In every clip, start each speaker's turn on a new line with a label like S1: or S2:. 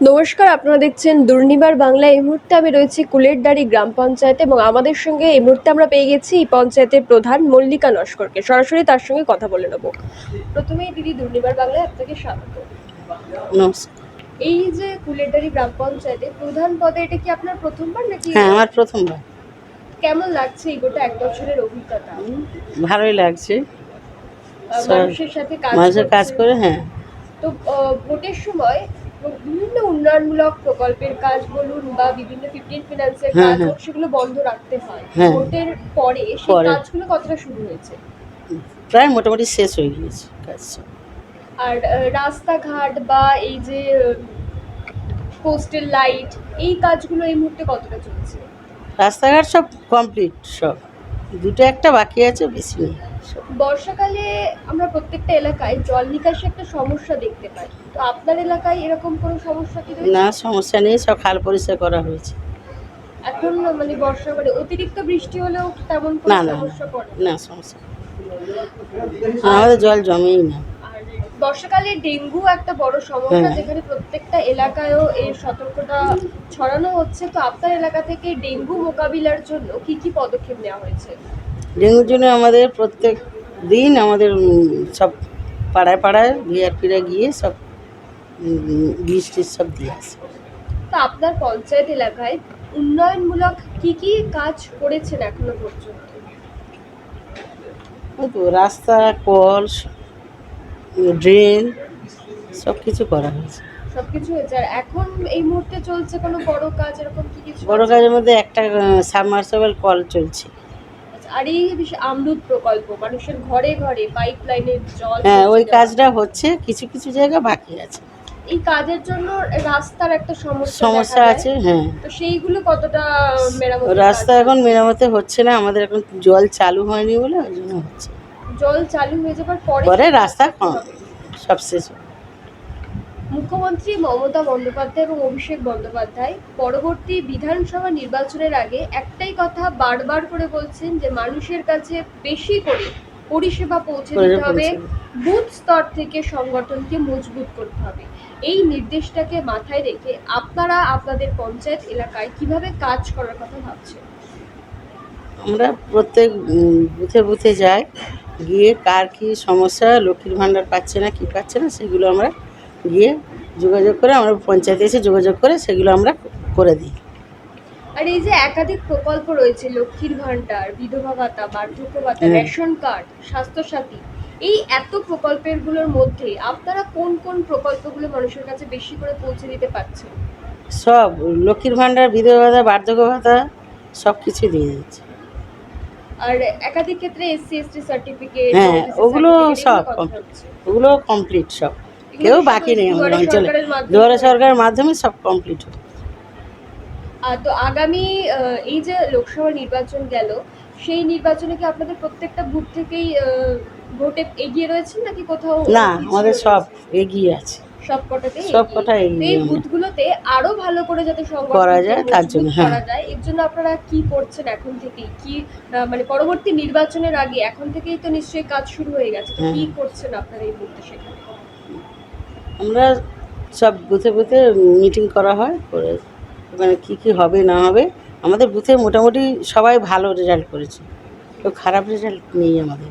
S1: নমস্কার আপনারা দেখছেন দুর্নিবার বাংলা। এই মুহূর্তে আমি রয়েছি কুলেরডাড়ি গ্রাম পঞ্চায়েতে এবং আমাদের সঙ্গে এই মুহূর্তে আমরা পেয়ে গেছি এই পঞ্চায়েতের প্রধান মল্লিকা নস্করকে। সরাসরি তার সঙ্গে কথা বলে নেব। প্রথমেই দিদি দুর্নিবার বাংলায় আপনাকে স্বাগত।
S2: নমস্কার।
S1: এই যে কুলেরডাড়ি গ্রাম পঞ্চায়েতে প্রধান পদে এটা কি আপনার প্রথমবার নাকি
S2: হ্যাঁ আমার প্রথমবার।
S1: কেমন লাগছে এই গোটা এক বছরের অভিজ্ঞতা?
S2: ভালোই লাগছে।
S1: মানুষের সাথে কাজ।
S2: করে হ্যাঁ।
S1: তো ভোটের সময় বিভিন্ন উন্নয়নমূলক প্রকল্পের কাজ বলুন বা বিভিন্ন ফিফটিন ফিনান্সের
S2: হ্যাঁ,
S1: কাজ
S2: হ্যাঁ।
S1: হোক সেগুলো বন্ধ রাখতে হয়
S2: হ্যাঁ।
S1: ভোটের পরে সেই
S2: পরে।
S1: কাজগুলো কতটা শুরু হয়েছে
S2: প্রায় মোটামুটি শেষ হয়ে গিয়েছে কাজ সব।
S1: আর আহ, রাস্তাঘাট বা এই যে পোস্টেল লাইট এই কাজগুলো এই মুহূর্তে কতটা চলছে
S2: রাস্তাঘাট সব কমপ্লিট সব দুটো একটা বাকি আছে বেশি নেই
S1: বর্ষাকালে আমরা প্রত্যেকটা এলাকায় জল নিকাশি একটা সমস্যা দেখতে পাই। তো আপনার এলাকায় এরকম কোনো সমস্যা কি রয়েছে?
S2: না সমস্যা নেই সব খাল পরিষ্কার করা হয়েছে।
S1: এখন মানে বর্ষা মানে অতিরিক্ত বৃষ্টি হলেও তেমন কোনো
S2: না না।
S1: সমস্যা পড়ে না?
S2: না সমস্যা নেই। আমাদের জল জমেই না।
S1: আর বর্ষাকালে ডেঙ্গু একটা বড় সমস্যা
S2: হ্যাঁ।
S1: যেখানে প্রত্যেকটা এলাকায়ও এই সতর্কতা ছড়ানো হচ্ছে। তো আপনার এলাকা থেকে ডেঙ্গু মোকাবিলার জন্য কি কি পদক্ষেপ নেওয়া হয়েছে?
S2: ডেঙ্গুর জন্য আমাদের প্রত্যেক দিন আমাদের সব পাড়ায় পাড়ায় ভিআরপিরা গিয়ে সব বিষ সব দিয়ে আসে।
S1: তো আপনার পঞ্চায়েত এলাকায় উন্নয়নমূলক কি কি কাজ করেছেন এখনও পর্যন্ত?
S2: তো রাস্তা কল ড্রেন সব কিছু করা হয়েছে।
S1: সবকিছু হয়েছে। আর এখন এই মুহূর্তে চলছে কোনো বড় কাজ? এরকম কি কিছু
S2: বড় কাজের মধ্যে একটা সাবমার্সেবল কল চলছে।
S1: আর এই আমরুদ প্রকল্প মানুষের ঘরে ঘরে পাইপ লাইনের জল
S2: হ্যাঁ ওই কাজটা হচ্ছে কিছু কিছু জায়গা বাকি আছে।
S1: এই কাজের জন্য রাস্তার একটা সমস্যা
S2: সমস্যা আছে হ্যাঁ।
S1: তো সেইগুলো কতটা মেরামত
S2: রাস্তা এখন মেরামতে হচ্ছে না আমাদের এখন জল চালু হয়নি বলে ওই জন্য হচ্ছে।
S1: জল চালু হয়ে যাবার পরে
S2: পরে রাস্তা সব শেষ।
S1: মুখ্যমন্ত্রী মমতা বন্দ্যোপাধ্যায় এবং অভিষেক বন্দ্যোপাধ্যায় পরবর্তী বিধানসভা নির্বাচনের আগে একটাই কথা বারবার করে বলছেন যে মানুষের কাছে বেশি করে পরিষেবা পৌঁছে দিতে হবে বুথ স্তর থেকে সংগঠনকে মজবুত করতে হবে। এই নির্দেশটাকে মাথায় রেখে আপনারা আপনাদের পঞ্চায়েত এলাকায় কীভাবে কাজ করার কথা ভাবছেন?
S2: আমরা প্রত্যেক বুথে বুথে যাই গিয়ে কার কি সমস্যা লক্ষ্মীর ভাণ্ডার পাচ্ছে না কি পাচ্ছে না সেগুলো আমরা গিয়ে যোগাযোগ করে আমরা পঞ্চায়েতে এসে যোগাযোগ করে সেগুলো আমরা করে দিই।
S1: আর এই যে একাধিক প্রকল্প রয়েছে লক্ষ্মীর ভান্ডার বিধবা ভাতা বার্ধক্য ভাতা। রেশন কার্ড স্বাস্থ্যসাথী এই এত প্রকল্পেরগুলোর মধ্যে আপনারা কোন কোন প্রকল্পগুলো মানুষের কাছে বেশি করে পৌঁছে দিতে পারছেন?
S2: সব লক্ষ্মীর ভাণ্ডার বিধবা ভাতা বার্ধক্য ভাতা সব কিছু দিয়ে দিচ্ছে।
S1: আর একাধিক ক্ষেত্রে এসসি এসটি সার্টিফিকেট
S2: হ্যাঁ, ওগুলো সব ওগুলো কমপ্লিট সব। কেউ বাকি নেই আমাদের অঞ্চলে। দুয়ারে সরকারের মাধ্যমে সব কমপ্লিট হবে
S1: তো আগামী এই যে লোকসভা নির্বাচন গেল সেই নির্বাচনে কি আপনাদের প্রত্যেকটা বুথ থেকেই ভোটে এগিয়ে রয়েছেন নাকি কোথাও
S2: না আমাদের সব এগিয়ে আছে।
S1: সব
S2: সব
S1: এগিয়ে এই বুথগুলোতে আরও ভালো করে যাতে
S2: করা যায়, তার জন্য, হ্যাঁ।
S1: করা যায় এর জন্য আপনারা কি করছেন এখন থেকেই? কি মানে পরবর্তী নির্বাচনের আগে এখন থেকেই তো নিশ্চয়ই কাজ শুরু হয়ে গেছে
S2: হ্যাঁ।
S1: কি করছেন আপনারা এই মুহূর্তে সেখানে?
S2: আমরা সব বুথে বুথে মিটিং করা হয় করে মানে কী কী হবে না হবে। আমাদের বুথে মোটামুটি সবাই ভালো রেজাল্ট করেছে। কেউ খারাপ রেজাল্ট নেই আমাদের।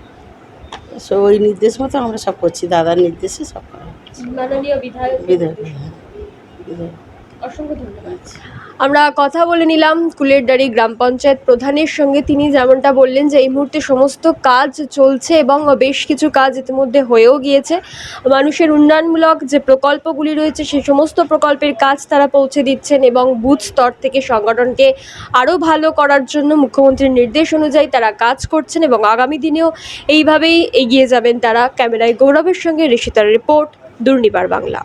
S2: সো ওই নির্দেশ মতো আমরা সব করছি। দাদার নির্দেশে সব করা
S1: বিধায়ক।
S2: বিধায়ক বিধায়ক।
S1: আমরা কথা বলে নিলাম কুলেরডারি গ্রাম পঞ্চায়েত প্রধানের সঙ্গে। তিনি যেমনটা বললেন যে, এই মুহূর্তে সমস্ত কাজ চলছে এবং বেশ কিছু কাজ ইতিমধ্যে হয়েও গিয়েছে। মানুষের উন্নয়নমূলক যে প্রকল্পগুলি রয়েছে সেই সমস্ত প্রকল্পের কাজ তারা পৌঁছে দিচ্ছেন এবং বুথ স্তর থেকে সংগঠনকে আরও ভালো করার জন্য মুখ্যমন্ত্রীর নির্দেশ অনুযায়ী তারা কাজ করছেন এবং আগামী দিনেও এইভাবেই এগিয়ে যাবেন তারা। ক্যামেরায় গৌরবের সঙ্গে ঋষিতার রিপোর্ট, দুর্নিবার বাংলা।